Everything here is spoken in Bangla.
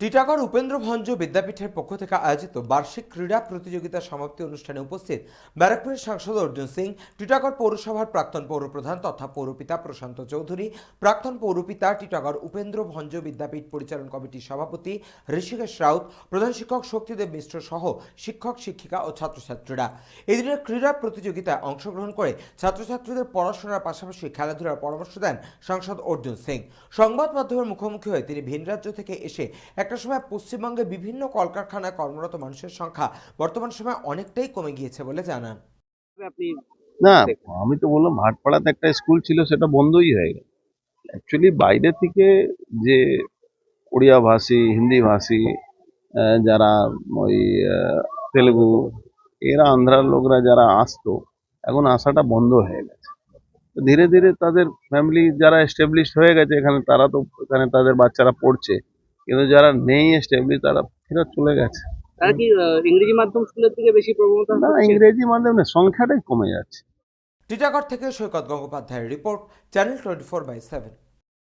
টিটাগড় উপেন্দ্র ভঞ্জ বিদ্যাপীঠের পক্ষ থেকে আয়োজিত বার্ষিক ক্রীড়া প্রতিযোগিতার সমাপ্তি অনুষ্ঠানে উপস্থিত ব্যারাকপুরের সাংসদ অর্জুন সিং, টিটাগড় পৌরসভার প্রাক্তন পৌরপ্রধান তথা পৌরপিতা প্রশান্ত চৌধুরী, প্রাক্তন পৌরপিতা টিটাগড় উপেন্দ্র ভঞ্জ বিদ্যাপীঠ পরিচালন কমিটির সভাপতি ঋষিকেশ রাউত, প্রধান শিক্ষক শক্তিদেব মিশ্র সহ শিক্ষক, শিক্ষিকা ও ছাত্রছাত্রীরা। এদিনের ক্রীড়া প্রতিযোগিতায় অংশগ্রহণ করে ছাত্রছাত্রীদের পড়াশোনার পাশাপাশি খেলাধুলার পরামর্শ দেন সাংসদ অর্জুন সিং। সংবাদ মাধ্যমের মুখোমুখি হয়ে তিনি ভিন রাজ্য থেকে এসে একটা সময় পশ্চিমবঙ্গে বিভিন্ন কলকারখানায় কর্মরত মানুষের সংখ্যা বর্তমান সময় অনেকটাই কমে গিয়েছে বলে জানান। আপনি না আমি তো বললাম ভাটপাড়াতে একটা স্কুল ছিল সেটা বন্ধই হয়ে গেল। অ্যাকচুয়ালি বাইরে থেকে যে ওড়িয়া ভাষী হিন্দি ভাষী আহ, যারা ওই আহ, তেলেগু এরা আন্ধ্রার লোকরা যারা আসতো এখন আসাটা বন্ধ হয়ে গেছে। তো ধীরে ধীরে তাদের ফ্যামিলি যারা এস্টাবলিশ হয়ে গেছে এখানে তারা তো এখানে তাদের বাচ্চারা পড়ছে কিন্তু যারা নেই এস্টাবলিশ তারা ফেরত চলে গেছে। তারা কি ইংরেজি মাধ্যম স্কুলের থেকে বেশি প্রবণতা না ইংরেজি মাধ্যমে সংখ্যাটাই কমে যাচ্ছে। টিটাগড় থেকে সৈকত গঙ্গোপাধ্যায়ের report channel twenty four by seven.